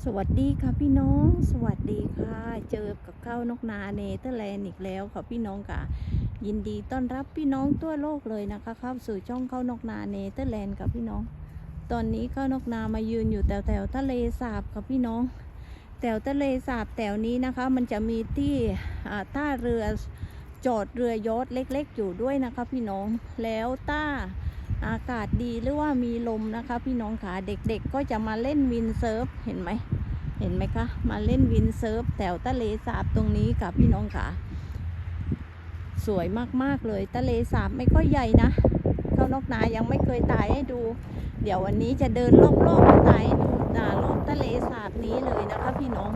สวัสดีค่ะพี่น้อง สวัสดีค่ะ เจอกับข้าวนกนาเนเธอร์แลนด์อีกแล้วค่ะพี่น้องค่ะ ยินดีต้อนรับพี่น้องทั่วโลกเลยนะคะเข้าสู่ช่องข้าวนกนาเนเธอร์แลนด์ค่ะพี่น้อง ตอนนี้ข้าวนกนามายืนอยู่แถวแถวทะเลสาบค่ะพี่น้อง แถวทะเลสาบแถวนี้นะคะ มันจะมีที่ท่าเรือจอดเรือยอชต์เล็ก ๆ อยู่ด้วยนะคะพี่น้องแล้วถ้า อากาศดีหรือว่ามีลมนะคะ พี่น้องค่ะเด็กๆก็จะมาเล่นวินเซิร์ฟเห็นไหมเห็นไหมคะ มาเล่นวินเซิร์ฟแถวทะเลสาบตรงนี้ค่ะพี่น้องค่ะสวยมากๆเลยทะเลสาบไม่ค่อยใหญ่นะเท่านกนายังไม่เคยถ่ายให้ดู เดี๋ยววันนี้จะเดินรอบๆมาถ่ายให้ดูอ่ารอบทะเลสาบนี้เลยนะคะ พี่น้อง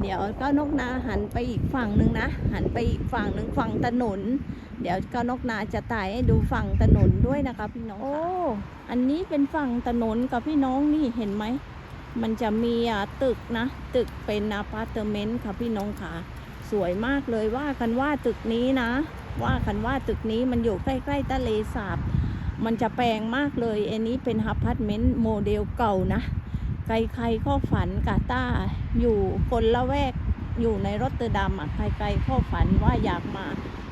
เดี๋ยวเก้านกนาหันไปอีกฝั่งหนึ่งนะ หันไปอีกฝั่งหนึ่งฝั่งถนน เดี๋ยวเก้านกนาจะถ่ายให้ดูฝั่งถนนด้วยนะคะพี่น้องโอ้ อันนี้เป็นฝั่งถนนกับพี่น้องนี่เห็นไหม มันจะมีอะตึกนะ ตึกเป็นอพาร์ตเมนต์ค่ะพี่น้องค่ะ สวยมากเลยว่ากันว่าตึกนี้นะ ว่ากันว่าตึกนี้มันอยู่ใกล้ๆทะเลสาบ มันจะแปลงมากเลย อันนี้เป็นอพาร์ตเมนต์โมเดลเก่านะ ใครๆก็ฝันกาตาร์อยู่คนละแวกอยู่ในรอตเตอร์ดัมอะใครๆก็ฝันว่าอยากมา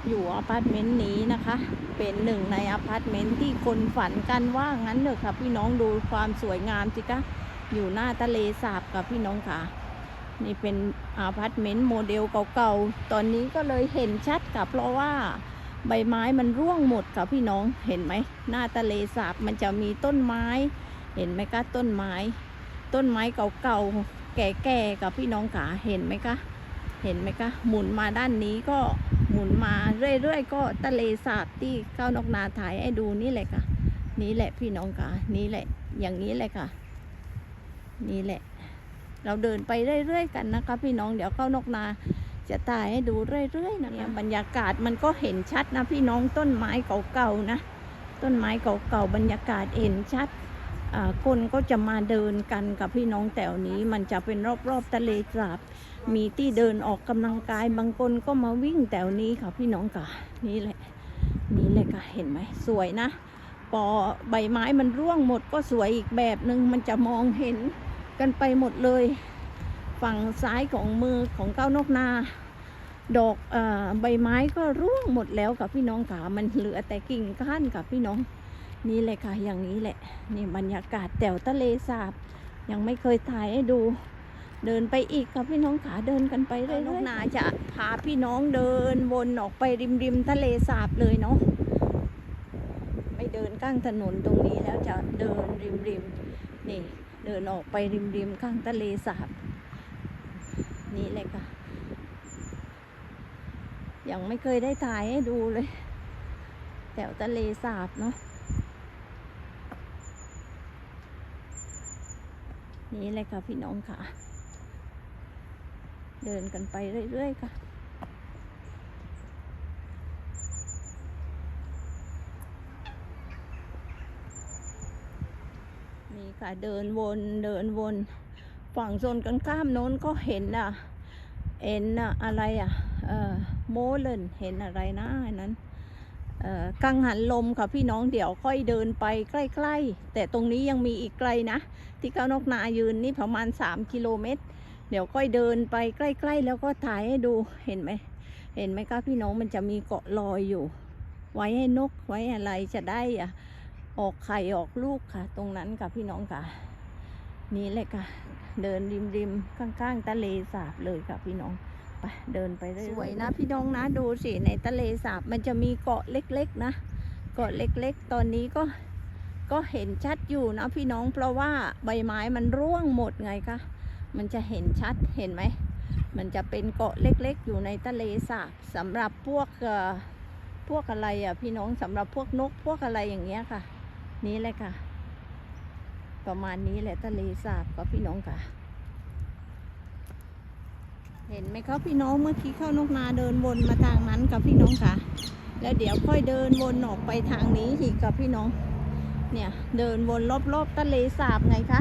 อยู่อพาร์ตเมนต์นี้นะคะ เป็นหนึ่งในอพาร์ตเมนต์ที่คนฝันกันว่างั้นเถอะค่ะพี่น้องดูความสวยงามสิคะอยู่หน้าทะเลสาบกับพี่น้องค่ะ นี่เป็นอพาร์ตเมนต์โมเดลเก่าๆ ตอนนี้ก็เลยเห็นชัดกับเพราะว่าใบไม้มันร่วงหมดค่ะพี่น้องเห็นไหมหน้าทะเลสาบมันจะมีต้นไม้ เห็นไหมคะต้นไม้ ต้นไม้เก่าๆแก่ๆกับพี่น้องขาเห็นไหมคะเห็นไหมคะหมุนมาด้านนี้ก็ หมุนมาเรื่อยๆก็ทะเลสาบที่เก้านกนาถ่ายให้ดูนี่แหละค่ะ นี่แหละพี่น้องขานี่แหละ อย่างนี้แหละค่ะ นี่แหละ เราเดินไปเรื่อยๆกันนะคะ พี่น้องเดี๋ยวเข้านกนาจะถ่ายให้ดูเรื่อยๆนะคะบรรยากาศมันก็เห็นชัดนะพี่น้องต้นไม้เก่าๆนะ ต้นไม้เก่าๆบรรยากาศเห็นชัดอ่าคนก็จะมาเดินกันกับพี่น้องแถวนี้มันจะเป็นรอบๆทะเลสาบ มีที่เดินออกกำลังกายบางคนก็มาวิ่งแถวนี้ค่ะพี่น้องค่ะนี่แหละ นี่เลยค่ะเห็นไหมสวยนะปอใบไม้มันร่วงหมดก็สวยอีกแบบหนึ่งมันจะมองเห็นกันไปหมดเลย ฝั่งซ้ายของมือของเก้านกนา ดอกอใบไม้ก็ร่วงหมดแล้วกับพี่น้องค่ะมันเหลือแต่กิ่งก้านกับพี่น้องนี่เลยค่ะอย่างนี้แหละนี่บรรยากาศแถวทะเลสาบ ยังไม่เคยถ่ายให้ดู เดินไปอีกค่ะพี่น้องขาเดินกันไปเรื่อยๆนกนาจะพาพี่น้องเดินวนออกไปริมริมทะเลสาบเลยเนาะไม่เดินข้างถนนตรงนี้แล้วจะเดินริมริมนี่เดินออกไปริมริมข้างทะเลสาบนี่เลยค่ะ ยังไม่เคยได้ถ่ายให้ดูเลย แถวทะเลสาบเนาะนี่เลยค่ะพี่น้องค่ะ เดินกันไปเรื่อย ๆ ค่ะ นี่ค่ะเดินวนเดินวน ฝั่งโซนกันข้ามโน้นก็เห็นอะ เห็นอะอะไรอะเอ่อโมเลนเห็นอะไรนะนนั้นเอ่อกังหันลมค่ะพี่น้องเดี๋ยวค่อยเดินไปใกล้ ๆ แต่ตรงนี้ยังมีอีกไกลนะ ที่เก้านกนายืนนี่ประมาณ 3 กิโลเมตร เดี๋ยวค่อยเดินไปใกล้ๆ แล้วก็ถ่ายให้ดูเห็นไหมเห็นไหมคะพี่น้องมันจะมีเกาะลอยอยู่ ไว้ให้นกไว้อะไรจะได้อะออกไข่ออกลูกค่ะ ตรงนั้นค่ะพี่น้องค่ะ นี่เลยค่ะ เดินริมริมๆข้างๆทะเลสาบเลยค่ะพี่น้องไปเดินไปเรื่อยๆสวยนะพี่น้องนะดูสิในทะเลสาบมันจะมีเกาะเล็กๆนะ เกาะเล็กๆ ตอนนี้ก็ก็เห็นชัดอยู่นะพี่น้องเพราะว่าใบไม้มันร่วงหมดไงคะ มันจะเห็นชัดเห็นไหม มันจะเป็นเกาะเล็กๆ อยู่ในทะเลสาบสำหรับพวกพวกอะไรอะพี่น้องสำหรับพวกนกพวกอะไรอย่างเงี้ยค่ะ นี่เลยค่ะ ประมาณนี้แหละทะเลสาบกับพี่น้องค่ะ เห็นไหมครับพี่น้องเมื่อกี้เข้านกนาเดินวนมาทางนั้นกับพี่น้องค่ะ แล้วเดี๋ยวค่อยเดินวนออกไปทางนี้อีกกับพี่น้อง เนี่ยเดินวนรอบๆทะเลสาบไงคะ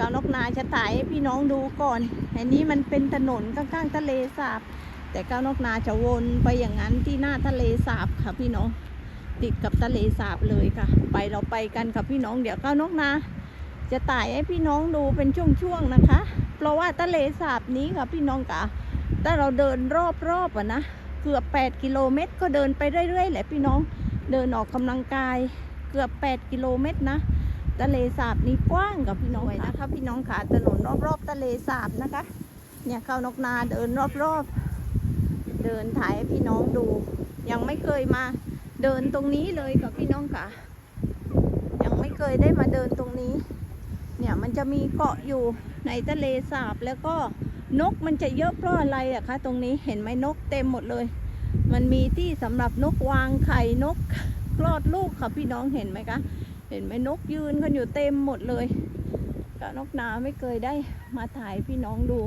กานกนาจะถ่ายให้พี่น้องดูก่อนอันนี้มันเป็นถนนข้างๆทะเลสาบ แต่ก้าวนกนาจะวนไปอย่างนั้นที่หน้าทะเลสาบค่ะพี่น้อง ติดกับทะเลสาบเลยค่ะ ไปเราไปกันค่ะพี่น้อง เดี๋ยวก้าวนกนาจะถ่ายให้พี่น้องดูเป็นช่วงๆนะคะ เพราะว่าทะเลสาบนี้ค่ะพี่น้องกะถ้าเราเดินรอบๆอะนะเกือบ 8 กิโลเมตร ก็เดินไปเรื่อยๆแหละพี่น้อง เดินออกกำลังกายเกือบ 8 กิโลเมตรนะ ทะเลสาบนี้กว้างกับพี่น้องนะคะ พี่น้องขาถนนรอบๆทะเลสาบนะคะ เนี่ยเข้านกนาเดินรอบๆ เดินถ่ายให้พี่น้องดู ยังไม่เคยมาเดินตรงนี้เลยกับพี่น้องค่ะ ยังไม่เคยได้มาเดินตรงนี้ เนี่ยมันจะมีเกาะอยู่ในทะเลสาบแล้วก็นกมันจะเยอะเพราะอะไรอะคะ ตรงนี้เห็นไหมนกเต็มหมดเลย มันมีที่สำหรับนกวางไข่นกคลอดลูกค่ะพี่น้องเห็นไหมคะ เห็นไหมนกยืนกันอยู่เต็มหมดเลยก็นกนาไม่เคยได้มาถ่ายพี่น้องดู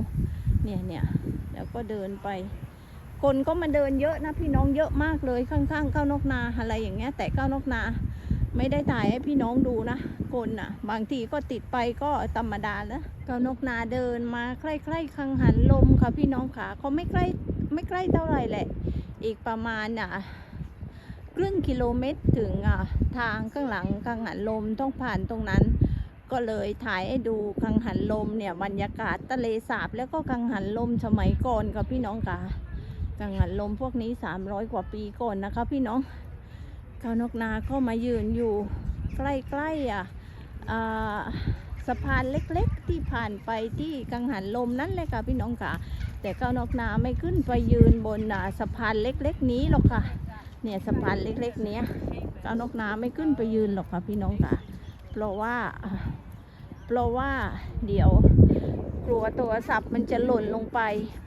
เนี่ยเนี่ยแล้วก็เดินไป คนก็มาเดินเยอะนะพี่น้องเยอะมากเลยข้างๆเก้านกนาอะไรอย่างเงี้ย แต่เก้านกนาไม่ได้ถ่ายให้พี่น้องดูนะคนอะ บางทีก็ติดไปก็ธรรมดาแล้วเก้านกนาเดินมาใกล้ๆคังหันลมค่ะพี่น้องขาเขาไม่ใกล้ไม่ใกล้เท่าไหร่แหละ อีกประมาณอะ ครึ่งกิโลเมตรถึงทางข้างหลังกังหันลมต้องผ่านตรงนั้น ก็เลยถ่ายให้ดูกังหันลมเนี่ยบรรยากาศทะเลสาบ แล้วก็กังหันลมสมัยก่อนกับพี่น้องค่ะกังหันลมพวกนี้ 300 กว่าปีก่อนนะคะพี่น้องกาวนกนาก็มายืนอยู่ใกล้ๆอะสะพานเล็กๆ ที่ผ่านไปที่กังหันลมนั่นเลยค่ะพี่น้องค่ะ แต่ก้าวนกนาไม่ขึ้นไปยืนบนสะพานเล็กๆ นี้หรอกค่ะ เนี่ยสะพานเล็กๆ เนี้ยก้าวนกนาไม่ขึ้นไปยืนหรอกค่ะพี่น้องค่ะ เพราะว่า เพราะว่าเดี๋ยวกลัวโทรศัพท์มันจะหล่นลงไป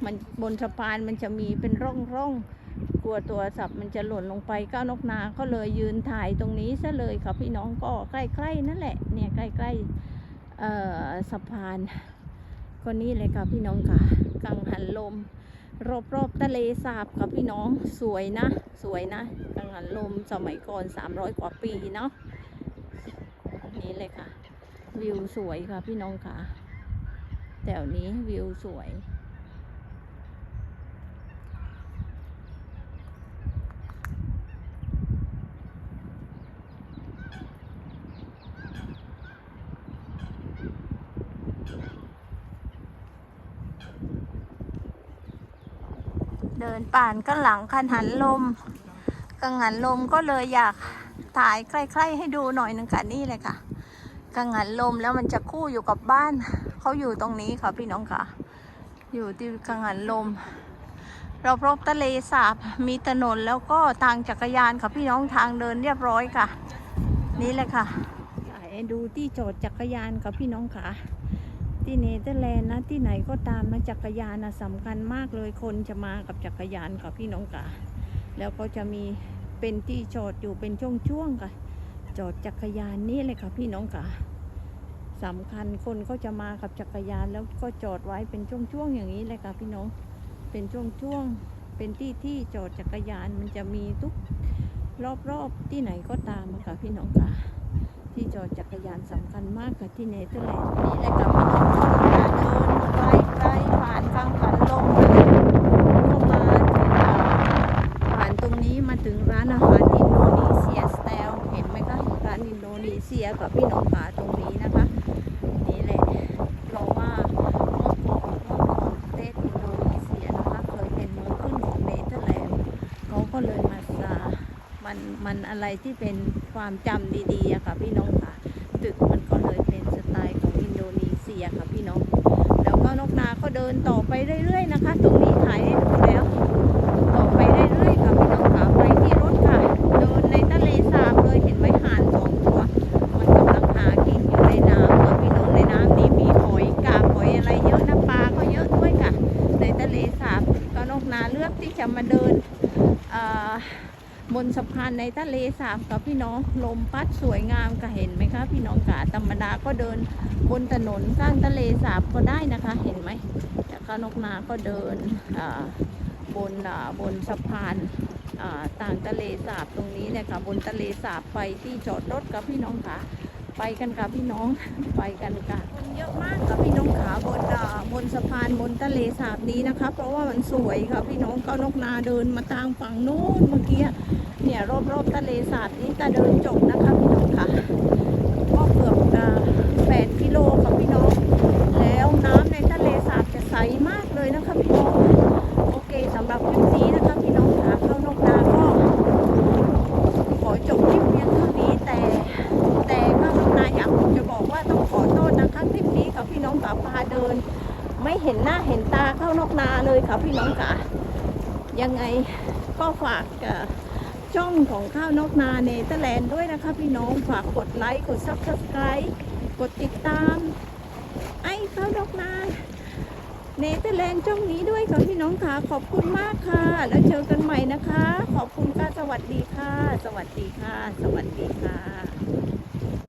มันบนสะพานมันจะมีเป็นร่องร่องๆกลัวโทรศัพท์มันจะหล่นลงไปก้าวนกนาก็เลยยืนถ่ายตรงนี้ซะเลยค่ะพี่น้องก็ใกล้ๆนั่นแหละเนี่ยใกล้ๆสะพานก็นี่เลยค่ะพี่น้องค่ะกังหันลม รอบรอบทะเลสาบค่ะพี่น้องสวยนะ สวยนะกังหันลมสมัยก่อน 300 กว่าปีเนาะนี่เลยค่ะ วิวสวยค่ะพี่น้องค่ะแถวนี้วิวสวย เดินป่านก็หลังคันหันลมกังหันลมก็เลยอยากถ่ายใกล้ๆให้ดูหน่อยหนึงค่ะนี่เลยค่ะกังหันลมแล้วมันจะคู่อยู่กับบ้านเขาอยู่ตรงนี้ค่ะพี่น้องค่ะ อยู่ที่กังหันลมเราพบทะเลสาบมีถนนแล้วก็ทางจักรยานค่ะพี่น้องทางเดินเรียบร้อยค่ะ นี่แหละค่ะดูที่จอดจักรยานค่ะพี่น้องค่ะ ที่เนเธอร์แลนด์นะที่ไหนก็ตามนะจักรยานนะสำคัญมากเลยคนจะมากับจักรยานค่ะพี่น้องค่ะแล้วก็จะมีเป็นที่จอดอยู่เป็นช่วงๆค่ะ จอดจักรยานนี่เลยค่ะพี่น้องค่ะสำคัญคนก็จะมากับจักรยานแล้วก็จอดไว้เป็นช่วงๆอย่างนี้เลยค่ะพี่น้องเป็นช่วงๆเป็นที่ที่จอดจักรยานมันจะมีทุกรอบๆที่ไหนก็ตามค่ะพี่น้องค่ะ ที่จอดจักรยานสำคัญมากค่ะที่เนเธอร์แลนด์นี่แหละค่ะพี่น้องก็เดินไกลไกลผ่านฟังผ่านลมเข้าถึงอ่าผ่านตรงนี้มาถึงร้านอาหารอินโดนีเซียสแตลเห็นไหมคะร้านอินโดนีเซียกับพี่น้องขาตรงนี้นะคะนี่แหละเพราะว่า มันอะไรที่เป็นความจำดีๆอะค่ะพี่น้องค่ะ ตึกมันก็เลยเป็นสไตล์ของอินโดนีเซียค่ะพี่น้อง แล้วก็นกนาก็เดินต่อไปเรื่อยๆนะคะ ตรงนี้ถ่ายให้ดูแล้ว ต่อไปเรื่อยๆค่ะพี่น้องค่ะไปที่รถค่ะเดินในทะเลสาบเลยเห็นไหมห่านสองตัว มันกำลังหากินอยู่ในน้ำค่ะพี่น้องในน้ำนี้มีหอยกาบหอยอะไรเยอะนะปลาก็เยอะด้วยค่ะในทะเลสาบก็นกนาเลือกที่จะมาเดินอ่า บนสะพานในทะเลสาบกับพี่น้องลมพัดสวยงามก็เห็นไหมคะ พี่น้องกาธรรมดาก็เดินบนถนนสร้างทะเลสาบก็ได้นะคะ เห็นไหมแต่ข้านกนาก็เดินบนบนสะพานต่างทะเลสาบตรงนี้เนี่ยค่ะบนทะเลสาบไปที่จอดรถกับพี่น้องค่ะ ไปกันค่ะพี่น้องไปกันค่ะคนเยอะมากค่ะพี่น้องขาบนอ่าบนสะพานบนทะเลสาบนี้นะคะ เพราะว่ามันสวยค่ะพี่น้องก็นกนาเดินมาทางฝั่งนู้นเมื่อกี้เนี่ยรอบๆทะเลสาบนี้จะเดินจบนะคะพี่น้องค่ะก็เกือบอ่า8กิโลค่ะพี่น้อง แล้วน้ำในทะเล ไม่เห็นหน้าเห็นตาเข้านอกนาเลย ค่ะพี่น้องค่ะ ยังไงก็ฝากช่องของข้าวนกนาเนเธอร์แลนด์ด้วยนะคะพี่น้องฝากกดไลค์ กดซับสไครต์กดติดตาม ไอ้ข้าวนกนาเนเธอร์แลนด์ช่องนี้ด้วยค่ะพี่น้องค่ะ ขอบคุณมากค่ะ แล้วเจอกันใหม่นะคะ ขอบคุณค่ะ สวัสดีค่ะ สวัสดีค่ะ สวัสดีค่ะ